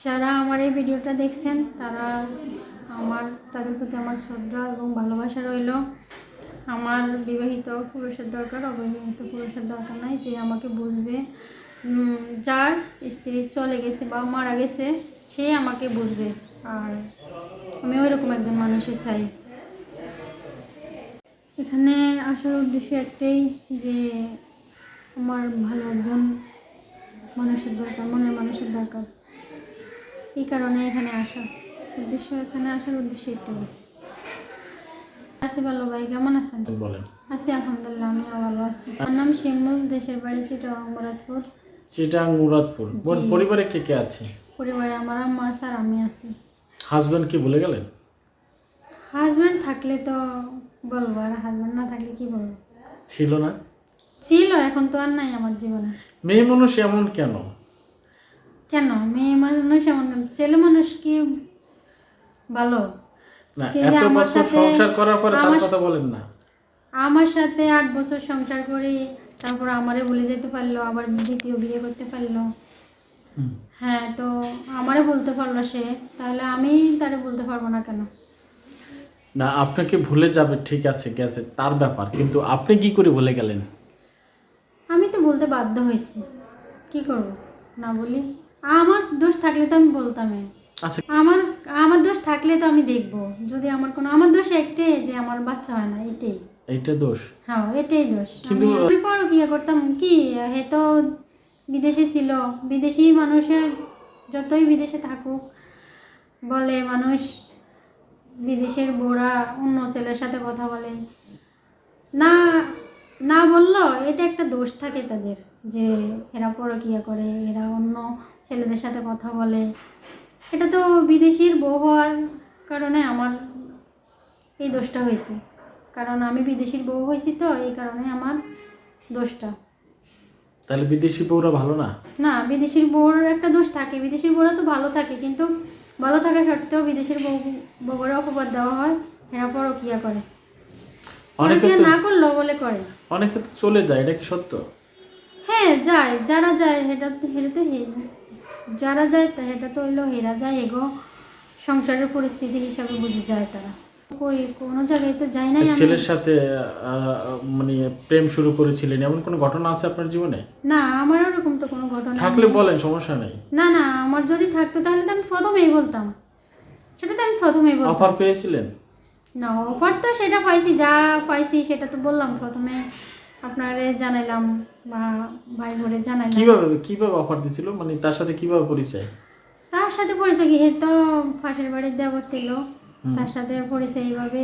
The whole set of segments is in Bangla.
যারা আমার এই ভিডিওটা দেখছেন, তারা আমার, তাদের প্রতি আমার শ্রদ্ধা এবং ভালোবাসা রইল। আমার বিবাহিত পুরুষের দরকার, অবিবাহিত পুরুষের দরকার নাই, যে আমাকে বুঝবে। যার স্ত্রী চলে গেছে বা মারা গেছে, সে আমাকে বুঝবে, আর আমি ওই রকম একজন মানুষই চাই। এখানে আসার উদ্দেশ্য একটাই যে, আমার ভালো একজন মানুষের দরকার, মনের মানুষের দরকার। এই কারণে এখানে আসা। উদ্দেশ্য এখানে আসার উদ্দেশ্য এটাই। আছি ভালো ভাই কেমন আছেন? বলেন। আছি আলহামদুলিল্লাহ আমিও ভালো আছি। আমার নাম শিমুল দেশের বাড়ি চিটাগাং মুরাদপুর। চিটাং মুরাদপুর। পরিবারে কে কে আছে? পরিবারে আমার আম্মা আছে আর আমি আছি। হাজবেন্ড কি ভুলে গেলেন? হাজব্যান্ড থাকলে তো বলব আর হাজব্যান্ড না থাকলে কি বলব? ছিল না? ছিল এখন তো আর নাই আমার জীবনে। মেয়ে মানুষ এমন কেন? কেন? মেয়ে মানুষ এমন ছেলে মানুষ কি ভালো? না এত আমার বছর সাথে- সংসার করার পরে তার কথা বলেন না। আমার সাথে আট বছর সংসার করি তারপর আমারে ভুলে যেতে পারল আবার দ্বিতীয় বিয়ে করতে পারল। হ্যাঁ তো আমারে বলতে পারল সে তাহলে আমি তারে বলতে পারব না কেন? না আপনাকে ভুলে যাবে ঠিক আছে গেছে তার ব্যাপার। কিন্তু আপনি কি করে ভুলে গেলেন? আমি তো বলতে বাধ্য হয়েছি। কি করব? না বলি? আমার দোষ থাকলে তো আমি বলতামই। আচ্ছা। আমার আমার দোষ থাকলে তো আমি দেখব। যদি আমার কোনো আমার দোষ একটাই যে আমার বাচ্চা হয় না এটাই। এইটা দোষ। হ্যাঁ এটাই দোষ। আমি আমি কি করতাম। কি হে তো বিদেশে ছিল। বিদেশি মানুষের যতই বিদেশে থাকুক বলে মানুষ বিদেশের বোরা অন্য ছেলের সাথে কথা বলে। না না বলল এটা একটা দোষ থাকে তাদের যে এরা পরকিয়া করে এরা অন্য ছেলেদের সাথে কথা বলে। এটা তো বিদেশির বউ হওয়ার কারণে আমার এই দোষটা হয়েছে। কারণ আমি বিদেশির বউ হয়েছি তো এই কারণে আমার দোষটা। তাহলে বিদেশি বউরা ভালো না? না বিদেশির বউর একটা দোষ থাকে। বিদেশির বউরা তো ভালো থাকে কিন্তু ভালো থাকা সত্ত্বেও বিদেশির বউ বউরে অপবাদ দেওয়া হয় এরা পরকিয়া করে। অনেকে না করলেও বলে করে। অনেকে তো চলে যায় এটা কি সত্য? হ্যাঁ যায় যারা যায় সেটা তো সেটা তো যারা যায় তা সেটা তো হইল হেরা যায় এগো সংসারের পরিস্থিতি হিসাবে বুঝে যায় তারা। কই কোনো জায়গায় তো যায় নাই ছেলের সাথে মানে প্রেম শুরু করেছিলেন এমন কোনো ঘটনা আছে আপনার জীবনে? না আমার ওরকম তো কোনো ঘটনা থাকলে বলেন সমস্যা নেই। না না আমার যদি থাকতো তাহলে তো আমি প্রথমেই বলতাম। সেটা তো আমি প্রথমেই বলতাম। অফার পেয়েছিলেন? না অফার তো সেটা পাইছি যা পাইছি সেটা তো বললাম। প্রথমে আপনারে জানাইলাম বা ভাই ঘরে জানাইলাম। কীভাবে কীভাবে অফার দিছিল? মানে তার সাথে কীভাবে পরিচয়? তার সাথে পরিচয় কি? তো পাশের বাড়ির দেব ছিল। তার সাথে পরিচয় এইভাবে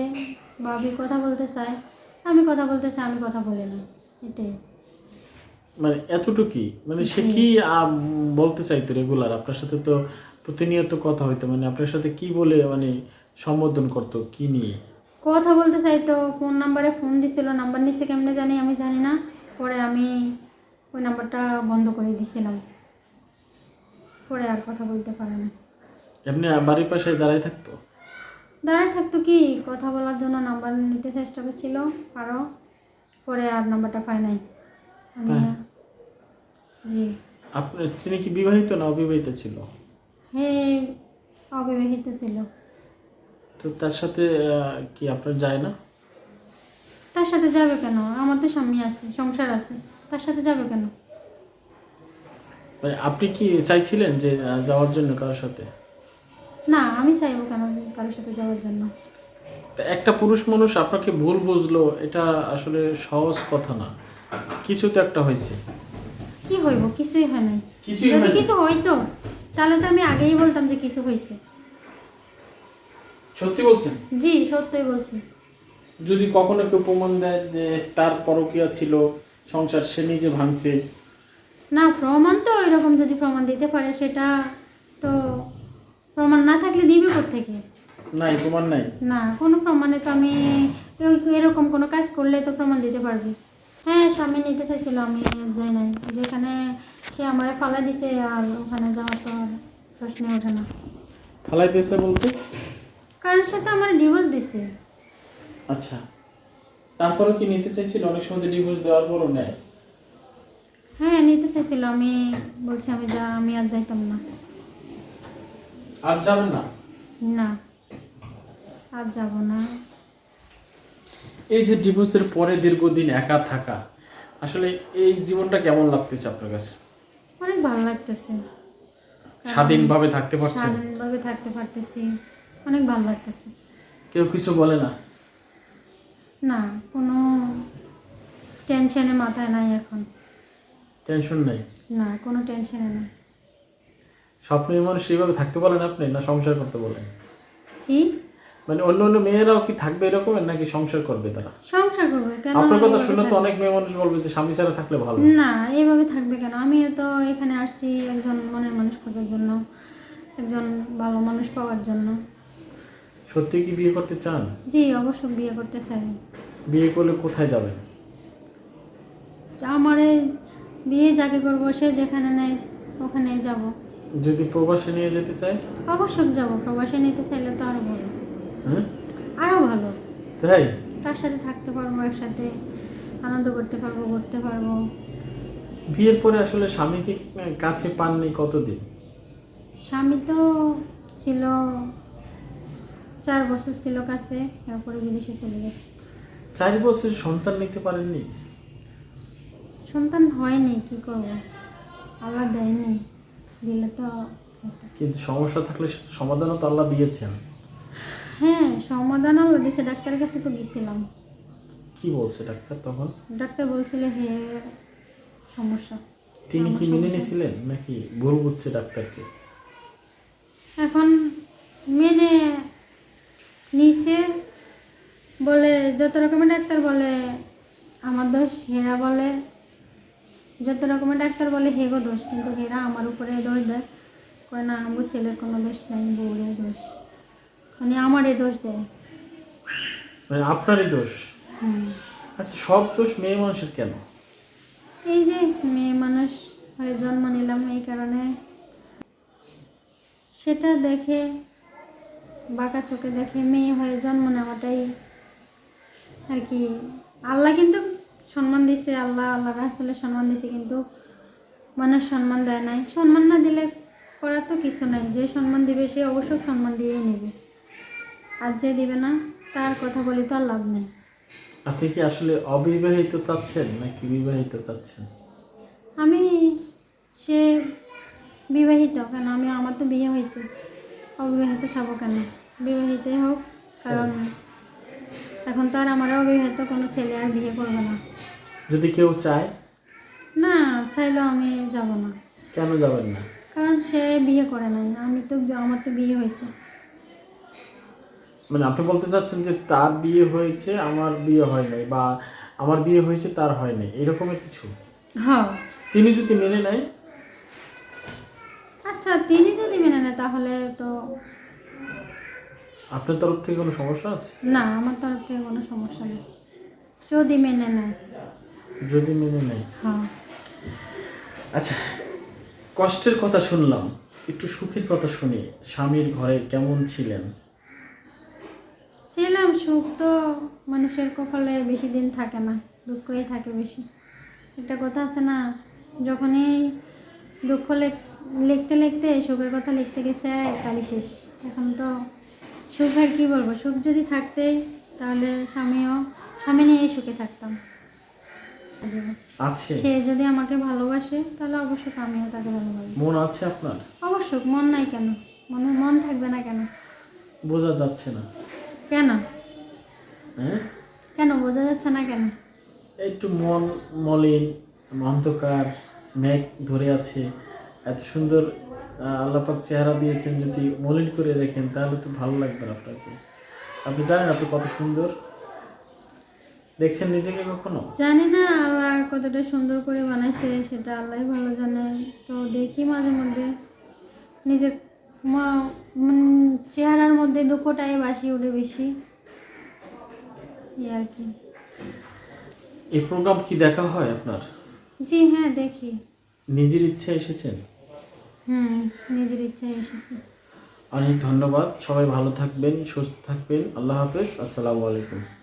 ভাবি কথা বলতে চায়। আমি কথা বলতে চাই আমি কথা বলি না। এটাই। মানে এতটুকুই? মানে সে কি বলতে চাইতো রেগুলার? আপনার সাথে তো প্রতিনিয়ত কথা হইতো। মানে আপনার সাথে কি বলে মানে সম্বোধন করতো কি নিয়ে? কথা বলতে চাই তো ফোন নাম্বারে ফোন দিছিল নাম্বার নিচ্ছে কেমনে জানি আমি জানি না। পরে আমি ওই নাম্বারটা বন্ধ করে দিছিলাম। পরে আর কথা বলতে পারে না। এমনি বাড়ির পাশে দাঁড়ায় থাকতো? দাঁড়ায় থাকতো কি? কথা বলার জন্য নাম্বার নিতে চেষ্টা করছিল আরও পরে আর নাম্বারটা পাই নাই। আমি? জি। আপনার তিনি কি বিবাহিত না অবিবাহিত ছিল? হ্যাঁ অবিবাহিত ছিল। তো তার সাথে কি আপনার যায় না? তার সাথে যাবে কেন? আমার তো স্বামী আছে সংসার আছে। তার সাথে যাবে কেন? মানে আপনি কি চাইছিলেন যে যাওয়ার জন্য কারোর সাথে? না আমি চাইব কেন কারোর সাথে যাওয়ার জন্য? একটা পুরুষ মানুষ আপনাকে ভুল বুঝলো এটা আসলে সহজ কথা না। কিছু তো একটা হয়েছে। কি হইব? কিছুই হয় নাই। কিছুই কিছু হইতো তাহলে তো আমি আগেই বলতাম যে কিছু হয়েছে সত্যি বলছেন? জি সত্যই বলছি যদি কখনো কেউ প্রমাণ দেয় যে তার পরকিয়া ছিল সংসার সে নিজে ভাঙছে? না প্রমাণ তো এরকম যদি প্রমাণ দিতে পারে সেটা তো প্রমাণ না থাকলে দিবে থেকে নাই প্রমাণ নাই? না কোনো প্রমাণে তো আমি এরকম কোনো কাজ করলে তো প্রমাণ দিতে পারবি। হ্যাঁ স্বামী নিতে চাইছিল আমি যাই নাই। যেখানে সে আমার ফালা দিছে আর ওখানে যাওয়ার তো প্রশ্নে ওঠে না। ফালাইতেছে বলতে? কারণ সে তো আমার ডিভোর্স দিছে। আচ্ছা তারপরেও কি নিতে চাইছিল? অনেক সময় ডিভোর্স দেওয়ার পরও নেয়। হ্যাঁ নিতে চাইছিল। আমি বলছি আমি যা আমি আর যাইতাম না। আর যাবেন না? না। আর যাব না। এই যে ডিভোর্সের পরে দীর্ঘদিন একা থাকা আসলে এই জীবনটা কেমন লাগতেছে আপনার কাছে? অনেক ভালো লাগতেছে। স্বাধীনভাবে থাকতে পারছেন? স্বাধীনভাবে থাকতে পারতেছি। অনেক ভালো লাগতেছে। কেউ কিছু বলে না? না কোনো টেনশনে মাথায় নাই এখন। টেনশন নাই? না কোনো টেনশনে নাই। সব মেয়ে মানুষ সেইভাবে থাকতে বলেন আপনি না সংসার করতে বলেন? জি? মানে অন্য অন্য মেয়েরাও কি থাকবে এরকমের নাকি সংসার করবে তারা? সংসার করবে কেন আপনার কথা শুনে তো অনেক মেয়ে মানুষ বলবে যে স্বামী ছাড়া থাকলে ভালো। না এইভাবে থাকবে কেন? আমিও তো এখানে আসছি একজন মনের মানুষ খোঁজার জন্য একজন ভালো মানুষ পাওয়ার জন্য। সত্যি কি বিয়ে করতে চান? জি অবশ্য বিয়ে করতে চাই। বিয়ে করলে কোথায় যাবেন? আমার বিয়ে যাকে করব সে যেখানে নেয় ওখানে যাব। যদি প্রবাসে নিয়ে যেতে চায়? অবশ্যই যাব প্রবাসে নিতে চাইলে তো আরও ভালো। হ্যাঁ আরও ভালো। তাই? তার সাথে থাকতে পারব একসাথে আনন্দ করতে পারব ঘুরতে পারব। বিয়ের পরে আসলে স্বামীকে কাছে পাননি কতদিন? স্বামী তো ছিল চার বছর ছিল কাছে তারপরে বিদেশে চলে গেছে। চার বছর সন্তান নিতে পারেননি? সন্তান হয়নি কি করব? আল্লাহ দেয়নি দিলে তো কিন্তু সমস্যা থাকলে সমাধানও তো আল্লাহ দিয়েছেন। হ্যাঁ সমাধান আল্লাহ দিয়েছে ডাক্তারের কাছে তো গেছিলাম। কি বলছে ডাক্তার তখন? ডাক্তার বলছিল হে সমস্যা তিনি কি মেনে নিয়েছিলেন? নাকি ভুল বুঝছে ডাক্তারকে? এখন মেনে নিচে বলে যত রকমের ডাক্তার বলে আমার দোষ হেরা বলে। যত রকমের ডাক্তার বলে হেগো দোষ কিন্তু হেরা আমার উপরে দোষ দেয়। কয় না আমার ছেলের কোনো দোষ নাই বউরের দোষ। মানে আমারই দোষ দেয়। মানে আপনারই দোষ। আচ্ছা সব দোষ মেয়ে মানুষের কেন? এই যে মেয়ে মানুষ হয়ে জন্ম নিলাম এই কারণে। সেটা দেখে বাঁকা চোখে দেখে মেয়ে হয়ে জন্ম নেওয়াটাই আর কি আল্লাহ কিন্তু সম্মান দিছে আল্লাহ আল্লাহ রাসুলের সম্মান দিছে কিন্তু মানুষ সম্মান দেয় নাই। সম্মান না দিলে করার তো কিছু নাই যে সম্মান দিবে সে অবশ্যই সম্মান দিয়েই নেবে। আর যে দিবে না তার কথা বলি তো আর লাভ নেই। আপনি কি আসলে অবিবাহিত চাচ্ছেন নাকি বিবাহিত চাচ্ছেন? আমি সে বিবাহিত কেন? আমি আমার তো বিয়ে হয়েছে। অবিবাহিত ছাবো কেন? বিবাহিতই হোক কারণ এখন তো আর আমার অবিবাহিত কোনো ছেলে আর বিয়ে করবে না। যদি কেউ চায়? না চাইলেও আমি যাব না। কেন যাবেন না? কারণ সে বিয়ে করে নাই আমি তো আমার তো বিয়ে হয়েছে। মানে আপনি বলতে চাচ্ছেন যে তার বিয়ে হয়েছে আমার বিয়ে হয় নাই বা আমার বিয়ে হয়েছে তার হয় নাই এরকমের কিছু? হ্যাঁ। তিনি যদি মেনে নেয়? আচ্ছা তিনি যদি মেনে নেয় তাহলে তো আপনার তরফ থেকে কোনো সমস্যা আছে? না আমার তরফ থেকে কোনো সমস্যা নেই। যদি মেনে নেয়। যদি মেনে নেয়? হ্যাঁ। আচ্ছা কষ্টের কথা শুনলাম। একটু সুখের কথা শুনি। স্বামীর ঘরে কেমন ছিলেন? ছিলাম সুখ তো মানুষের কপালে বেশি দিন থাকে না দুঃখই থাকে বেশি। একটা কথা আছে না যখনই দুঃখ লেখ- লিখতে লিখতে সুখের কথা লিখতে গেছে তাহলে শেষ। এখন তো সুখ আর কী বলব? সুখ যদি থাকতে তাহলে স্বামীও স্বামী নিয়েই সুখে থাকতাম। আছে। সে যদি আমাকে ভালোবাসে তাহলে অবশ্যই আমিও তাকে ভালোবাসি। মন আছে আপনার? অবশ্যই মন নাই কেন? মনে মন থাকবে না কেন? বোঝা যাচ্ছে না। কেন? হ্যাঁ? কেন? বোঝা যাচ্ছে না কেন? একটু মন মলিন অন্ধকার মেঘ ধরে আছে। এত সুন্দর আল্লাপাক চেহারা দিয়েছেন যদি মলিন করে রেখেন তাহলে তো ভালো লাগবে আপনাকে। আপনি জানেন আপনি কত সুন্দর। দেখছেন নিজেকে কখনো? জানি না আল্লাহ কতটা সুন্দর করে বানাইছে সেটা আল্লাহ ভালো জানে। তো দেখি মাঝে মধ্যে। নিজের ম- চেহারার মধ্যে দুঃখটাই বাসি উঠে বেশি। আর কি। এই প্রোগ্রাম কি দেখা হয় আপনার? জি হ্যাঁ দেখি। নিজের ইচ্ছে এসেছেন? হুম, নিজের ইচ্ছায় এসেছি। অনেক ধন্যবাদ। সবাই ভালো থাকবেন, সুস্থ থাকবেন। আল্লাহ হাফেজ। আসসালামু আলাইকুম।